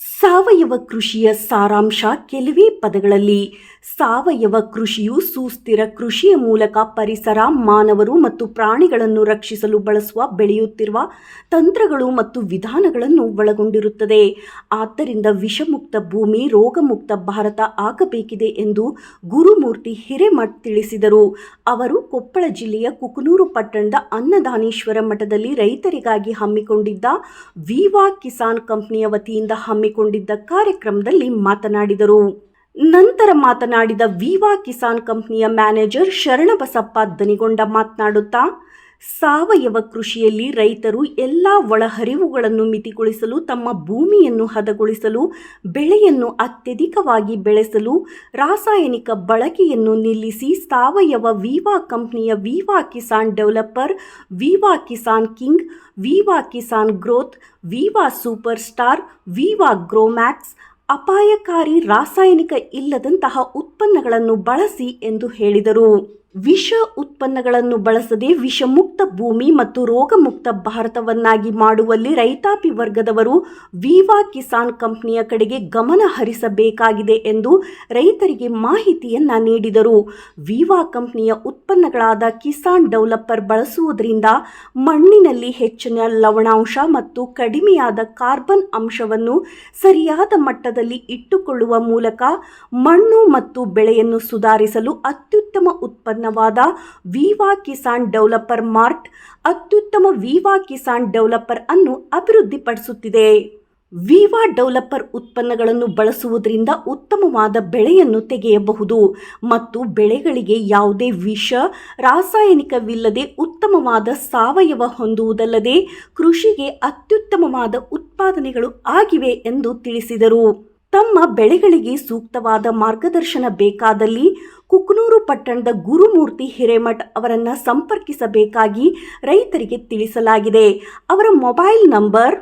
ಸಾವಯವ ಕೃಷಿಯ ಸಾರಾಂಶ ಕೆಲವೇ ಪದಗಳಲ್ಲಿ ಸಾವಯವ ಕೃಷಿಯು ಸುಸ್ಥಿರ ಕೃಷಿಯ ಮೂಲಕ ಪರಿಸರ, ಮಾನವರು ಮತ್ತು ಪ್ರಾಣಿಗಳನ್ನು ರಕ್ಷಿಸಲು ಬಳಸುವ, ಬೆಳೆಯುತ್ತಿರುವ ತಂತ್ರಗಳು ಮತ್ತು ವಿಧಾನಗಳನ್ನು ಒಳಗೊಂಡಿರುತ್ತದೆ. ಆದ್ದರಿಂದ ವಿಷಮುಕ್ತ ಭೂಮಿ, ರೋಗಮುಕ್ತ ಭಾರತ ಆಗಬೇಕಿದೆ ಎಂದು ಗುರುಮೂರ್ತಿ ಹಿರೇಮಠ್ ತಿಳಿಸಿದರು. ಅವರು ಕೊಪ್ಪಳ ಜಿಲ್ಲೆಯ ಕುಕನೂರು ಪಟ್ಟಣದ ಅನ್ನದಾನೇಶ್ವರ ಮಠದಲ್ಲಿ ರೈತರಿಗಾಗಿ ಹಮ್ಮಿಕೊಂಡಿದ್ದ ವಿವಾ ಕಿಸಾನ್ ಕಂಪನಿಯ ವತಿಯಿಂದ ಹಮ್ಮಿಕೊಂಡಿದ್ದ ಕಾರ್ಯಕ್ರಮದಲ್ಲಿ ಮಾತನಾಡಿದರು. ನಂತರ ಮಾತನಾಡಿದ ವಿವಾ ಕಿಸಾನ್ ಕಂಪನಿಯ ಮ್ಯಾನೇಜರ್ ಶರಣಬಸಪ್ಪ ದನಿಗೊಂಡ ಮಾತನಾಡುತ್ತಾ, ಸಾವಯವ ಕೃಷಿಯಲ್ಲಿ ರೈತರು ಎಲ್ಲ ಒಳಹರಿವುಗಳನ್ನು ಮಿತಿಗೊಳಿಸಲು, ತಮ್ಮ ಭೂಮಿಯನ್ನು ಹದಗೊಳಿಸಲು, ಬೆಳೆಯನ್ನು ಅತ್ಯಧಿಕವಾಗಿ ಬೆಳೆಸಲು, ರಾಸಾಯನಿಕ ಬಳಕೆಯನ್ನು ನಿಲ್ಲಿಸಿ ಸಾವಯವ Viva ಕಂಪ್ನಿಯ Viva Kisan developer, Viva Kisan king, Viva Kisan growth Viva super star, Viva Gromax ಅಪಾಯಕಾರಿ ರಾಸಾಯನಿಕ ಇಲ್ಲದಂತಹ ಉತ್ಪನ್ನಗಳನ್ನು ಬಳಸಿ ಎಂದು ಹೇಳಿದರು. ವಿಷ ಉತ್ಪನ್ನಗಳನ್ನು ಬಳಸದೆ ವಿಷಮುಕ್ತ ಭೂಮಿ ಮತ್ತು ರೋಗಮುಕ್ತ ಭಾರತವನ್ನಾಗಿ ಮಾಡುವಲ್ಲಿ ರೈತಾಪಿ ವರ್ಗದವರು ವಿವಾ ಕಿಸಾನ್ ಕಂಪನಿಯ ಕಡೆಗೆ ಗಮನ ಹರಿಸಬೇಕಾಗಿದೆ ಎಂದು ರೈತರಿಗೆ ಮಾಹಿತಿಯನ್ನ ನೀಡಿದರು. ವಿವಾ ಕಂಪನಿಯ ಉತ್ಪನ್ನಗಳಾದ ಕಿಸಾನ್ ಡೆವಲಪರ್ ಬಳಸುವುದರಿಂದ ಮಣ್ಣಿನಲ್ಲಿ ಹೆಚ್ಚಿನ ಲವಣಾಂಶ ಮತ್ತು ಕಡಿಮೆಯಾದ ಕಾರ್ಬನ್ ಅಂಶವನ್ನು ಸರಿಯಾದ ಮಟ್ಟದಲ್ಲಿ ಇಟ್ಟುಕೊಳ್ಳುವ ಮೂಲಕ ಮಣ್ಣು ಮತ್ತು ಬೆಳೆಯನ್ನು ಸುಧಾರಿಸಲು ಅತ್ಯುತ್ತಮ ಉತ್ಪನ್ನವಾದ ವಿವಾ ಕಿಸಾನ್ ಡೆವಲಪರ್ ಮಾರ್ಟ್ ಅತ್ಯುತ್ತಮ ವಿವಾ ಕಿಸಾನ್ ಡೆವಲಪರ್ ಅನ್ನು ಅಭಿವೃದ್ಧಿಪಡಿಸುತ್ತಿದೆ. ವಿವಾ ಡೆವಲಪರ್ ಉತ್ಪನ್ನಗಳನ್ನು ಬಳಸುವುದರಿಂದ ಉತ್ತಮವಾದ ಬೆಳೆಯನ್ನು ತೆಗೆಯಬಹುದು ಮತ್ತು ಬೆಳೆಗಳಿಗೆ ಯಾವುದೇ ವಿಷ, ರಾಸಾಯನಿಕವಿಲ್ಲದೆ ಉತ್ತಮವಾದ ಸಾವಯವ ಹೊಂದುವುದಲ್ಲದೆ ಕೃಷಿಗೆ ಅತ್ಯುತ್ತಮವಾದ ಉತ್ಪಾದನೆಗಳು ಆಗಿವೆ ಎಂದು ತಿಳಿಸಿದರು. ತಮ್ಮ ಬೆಳೆಗಳಿಗೆ ಸೂಕ್ತವಾದ ಮಾರ್ಗದರ್ಶನ ಬೇಕಾದಲ್ಲಿ ಕುಕ್ನೂರು ಪಟ್ಟಣದ ಗುರುಮೂರ್ತಿ ಹಿರೇಮಠ್ ಅವರನ್ನು ಸಂಪರ್ಕಿಸಬೇಕಾಗಿ ರೈತರಿಗೆ ತಿಳಿಸಲಾಗಿದೆ. ಅವರ mobile number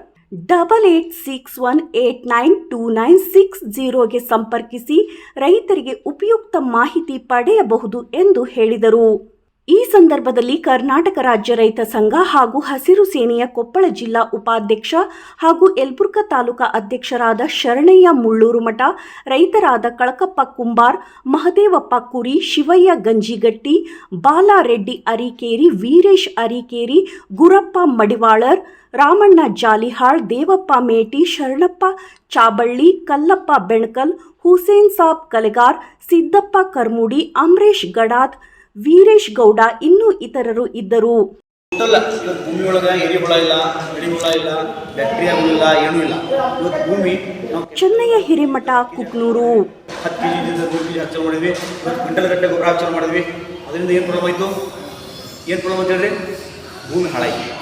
double eight six one eight nine two nine six ಜೀರೋಗೆ ಸಂಪರ್ಕಿಸಿ ರೈತರಿಗೆ ಉಪಯುಕ್ತ ಮಾಹಿತಿ ಪಡೆಯಬಹುದು ಎಂದು ಹೇಳಿದರು. ಈ ಸಂದರ್ಭದಲ್ಲಿ ಕರ್ನಾಟಕ ರಾಜ್ಯ ರೈತ ಸಂಘ ಹಾಗೂ ಹಸಿರು ಸೇನೆಯ ಕೊಪ್ಪಳ ಜಿಲ್ಲಾ ಉಪಾಧ್ಯಕ್ಷ ಹಾಗೂ ಯಲಬುರ್ಗಾ ತಾಲೂಕಾ ಅಧ್ಯಕ್ಷರಾದ ಶರಣಯ್ಯ ಮುಳ್ಳೂರು ಮಠ, ರೈತರಾದ ಕಳಕಪ್ಪ ಕುಂಬಾರ್, ಮಹದೇವಪ್ಪ ಕುರಿ, ಶಿವಯ್ಯ ಗಂಜಿಗಟ್ಟಿ, ಬಾಲಾರೆಡ್ಡಿ ಅರಿಕೇರಿ, ವೀರೇಶ್ ಅರಿಕೇರಿ, ಗುರಪ್ಪ ಮಡಿವಾಳರ್, ರಾಮಣ್ಣ ಜಾಲಿಹಾಳ್, ದೇವಪ್ಪ ಮೇಟಿ, ಶರಣಪ್ಪ ಚಾಬಳ್ಳಿ, ಕಲ್ಲಪ್ಪ ಬೆಣಕಲ್, ಹುಸೇನ್ ಸಾಬ್ ಕಲೆಗಾರ್, ಸಿದ್ದಪ್ಪ ಕರ್ಮುಡಿ ಅಮರೇಶ್ ಗಡಾದ್ ವೀರೇಶ್ ಗೌಡ ಇನ್ನೂ ಇತರರು ಇದ್ದರು. ಇಲ್ಲ ಭೂಮಿ ನಾವು ಚೆನ್ನಯ್ಯ ಹಿರಿಮಠ ಕುಕ್ನೂರು. ಹತ್ತು ಮಾಡಿದ್ವಿ ಕ್ವಿಂಟಲ್ ಗೊಬ್ಬರ ಹಚ್ಚಲು ಮಾಡಿದ್ವಿ. ಅದರಿಂದ ಏನು ಪ್ರಾಬ್ಲಮ್ ಆಯಿತು? ಏನು ಪ್ರಾಬ್ಲಮ್ ಅಂತ ಹೇಳ್ರಿ? ಭೂಮಿ ಹಾಳಾಯ್ತು.